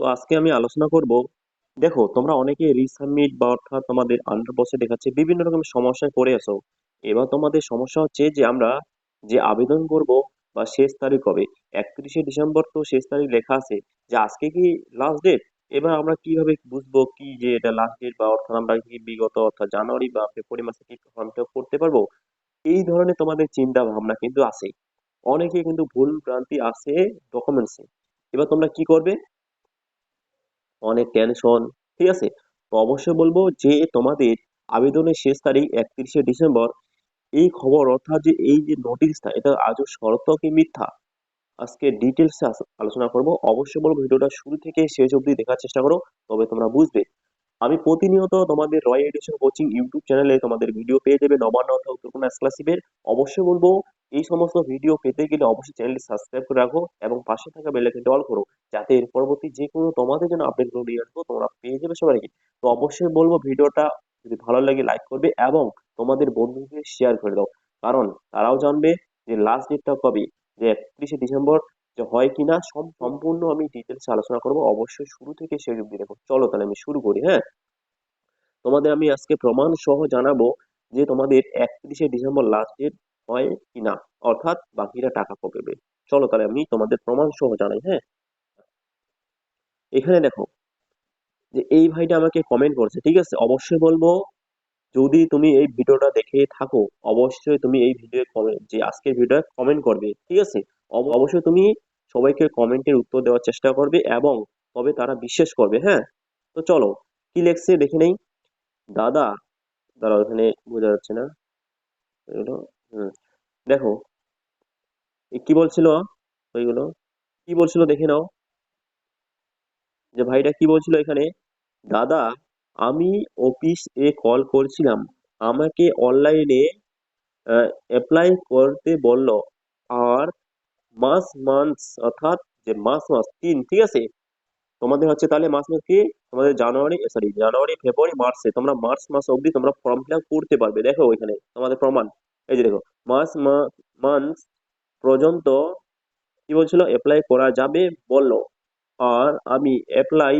তো আজকে আমি আলোচনা করব, দেখো তোমরা অনেকে রিসাবমিট বা অর্থাৎ তোমাদের আন্ডার বসে দেখাচ্ছে বিভিন্ন রকমের সমস্যায় পড়ে আছো। এবার তোমাদের সমস্যা হচ্ছে যে আমরা যে আবেদন করব বা শেষ তারিখ হবে একত্রিশে ডিসেম্বর তো শেষ তারিখ লেখা আছে, যে আজকে কি লাস্ট ডেট এবার আমরা কীভাবে বুঝব কি যে এটা লাস্ট ডেট বা অর্থাৎ আমরা কি বিগত অর্থাৎ জানুয়ারি বা ফেব্রুয়ারি মাসে কি ফর্ম ফিল আপ করতে পারব? এই ধরনের তোমাদের চিন্তা ভাবনা কিন্তু আছে। অনেকে কিন্তু ভুল ভ্রান্তি আছে ডকুমেন্টসে এবার তোমরা কি করবে? অনেক টেনশন ঠিক আছে? তো অবশ্যই বলব যে তোমাদের আবেদনের শেষ তারিখ একত্রিশে ডিসেম্বর। এই খবর অর্থাৎ যে এই যে নোটিশটা এটা আজও শর্ত কি মিথ্যা। আজকে ডিটেলসে আলোচনা করব। অবশ্যই বলব ভিডিওটা শুরু থেকে শেষ অবধি দেখার চেষ্টা করো, তবে তোমরা বুঝবে। আমি প্রতিনিয়ত তোমাদের রয় এডিশন কোচিং ইউটিউব চ্যানেলে তোমাদের ভিডিও পেয়ে যাবে, নবান্ন অথবা উত্তরকোনা স্কলারশিপের অবশ্যই বলব, এই সমস্ত ভিডিও পেতে গেলে অবশ্যই চ্যানেলটি সাবস্ক্রাইব করে রাখো এবং পাশে থাকা বেল আইকনটি অল করো। যাতে এর পরবর্তী যে কোনো তোমাদের জন্য আপডেটগুলো নিয়ে আসব, তোমরা পেয়ে যাবে সবাইকে। তো অবশ্যই বলব ভিডিওটা যদি ভালো লাগে লাইক করবে এবং তোমাদের বন্ধুদের শেয়ার করে দাও। কারণ তারাও জানবে যে লাস্ট ডেটটা কবে, যে একত্রিশে ডিসেম্বর যে হয় কিনা সম্পূর্ণ আমি ডিটেলস আলোচনা করব। অবশ্যই শুরু থেকে শেষ অব্দি দেখো। চলো তাহলে আমি শুরু করি হ্যাঁ? তোমাদের আমি আজকে প্রমাণ সহ জানাব যে তোমাদের একত্রিশে ডিসেম্বর লাস্ট ডেট হয় কিনা, অর্থাৎ বাকিরা টাকা কবে চলো তাহলে আমি তোমাদের প্রমাণ সহ জানাই হ্যাঁ? এখানে দেখো, যে এই ভাইটা আমাকে কমেন্ট করছে, ঠিক আছে? অবশ্যই বলব, যদি তুমি এই ভিডিওটা দেখে থাকো, অবশ্যই তুমি এই ভিডিও কমেন্ট যে আজকের ভিডিও কমেন্ট করবে, ঠিক আছে? অবশ্যই তুমি সবাইকে কমেন্টের উত্তর দেওয়ার চেষ্টা করবে এবং তবে তারা বিশ্বাস করবে হ্যাঁ? তো চলো, কি লেখছে দেখে নেই? দাদা দাঁড়াও এখানে বোঝা যাচ্ছে না। এগুলো হুম, দেখো কি বলছিল? ওইগুলো কি বলছিল দেখে নাও। যে ভাইটা কি বলছিল এখানে? দাদা, আমি অফিস এ কল করছিলাম। আমাকে অনলাইনে অ্যাপ্লাই করতে বলল। আর মাস মান্থস অর্থাৎ যে মাস মাস, তিন, ঠিক আছে? তোমাদের হচ্ছে তাহলে মাস মাস কি? তোমাদের জানুয়ারি সরি জানুয়ারি, ফেব্রুয়ারি, মার্চে। তোমরা মার্চ মাস অবধি তোমরা ফর্ম ফিল করতে পারবে। দেখো ওইখানে তোমাদের প্রমাণ। এই যে দেখো, মাস মান্থ পর্যন্ত কি বলছিল? অ্যাপ্লাই করা যাবে বলল। আর আমি অ্যাপ্লাই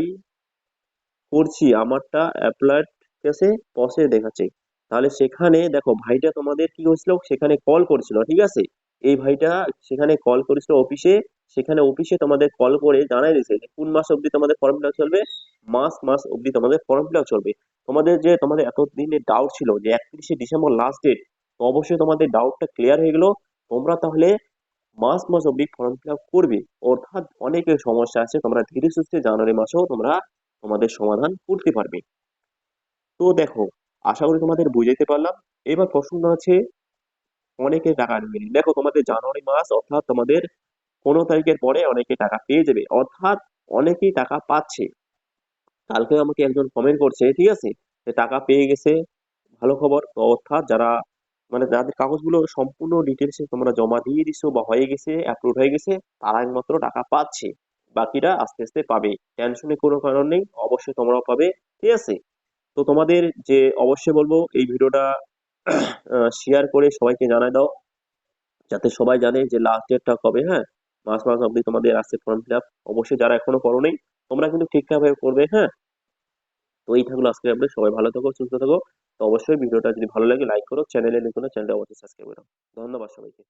করছি আমারটা অ্যাপ্লাইড কেসে পসে দেখাচ্ছে। তাহলে সেখানে দেখো ভাইটা তোমাদের কি হয়েছিল সেখানে কল করেছিল, ঠিক আছে? এই ভাইটা সেখানে কল করেছিল অফিসে সেখানে অফিসে তোমাদের কল করে জানাই দিয়েছে যে কোন মাস অবধি তোমাদের ফর্ম ফিল চলবে? মাস মাস অবধি তোমাদের ফর্ম ফিল চলবে। তোমাদের যে তোমাদের এতদিনের ডাউট ছিল যে একত্রিশে ডিসেম্বর লাস্ট ডেট তো অবশ্যই তোমাদের ডাউটটা ক্লিয়ার হয়ে গেল। তোমরা তাহলে মাস মাস অব্দি ফর্ম ফিল করবে। অর্থাৎ অনেকের সমস্যা আছে, তোমরা ধীরে সুস্থে জানুয়ারি মাসেও তোমরা তোমাদের সমাধান করতে পারবে। তো দেখো, আশা করি তোমাদের বুঝাইতে পারলাম। এবার প্রশ্ন আছে অনেকে টাকা নেবে দেখো, তোমাদের জানুয়ারি মাস, অর্থাৎ তোমাদের পনেরো তারিখের পরে অনেকে টাকা পেয়ে যাবে। অর্থাৎ অনেকেই টাকা পাচ্ছে। কালকে আমাকে একজন কমেন্ট করছে, ঠিক আছে, যে টাকা পেয়ে গেছে, ভালো খবর। তো অর্থাৎ যারা মানে যাদের কাগজগুলো সম্পূর্ণ ডিটেলসে তোমরা জমা দিয়ে দিছো বা হয়ে গেছে অ্যাপ্রুভ হয়ে গেছে, তারা একমাত্র টাকা পাচ্ছে। বাকিরা আস্তে আস্তে পাবে। টেনশনে কোনো কারণ নেই, অবশ্যই তোমরাও পাবে, ঠিক আছে? তো তোমাদের যে অবশ্যই বলব, এই ভিডিওটা শেয়ার করে সবাইকে জানাই দাও, যাতে সবাই জানে যে লাস্ট ডেটটা কবে হ্যাঁ? মাস মাস অবধি তোমাদের আসছে ফর্ম ফিল আপ অবশ্যই যারা এখনও করো নেই তোমরা কিন্তু ঠিকঠাকভাবে করবে হ্যাঁ? তো এই থাকল আজকে আপডেট সবাই ভালো থাকো, সুস্থ থাকো। তো অবশ্যই ভিডিওটা যদি ভালো লাগে লাইক করো। চ্যানেলে নতুন চ্যানেলটা অবশ্যই সাবস্ক্রাইব করো ধন্যবাদ সবাইকে।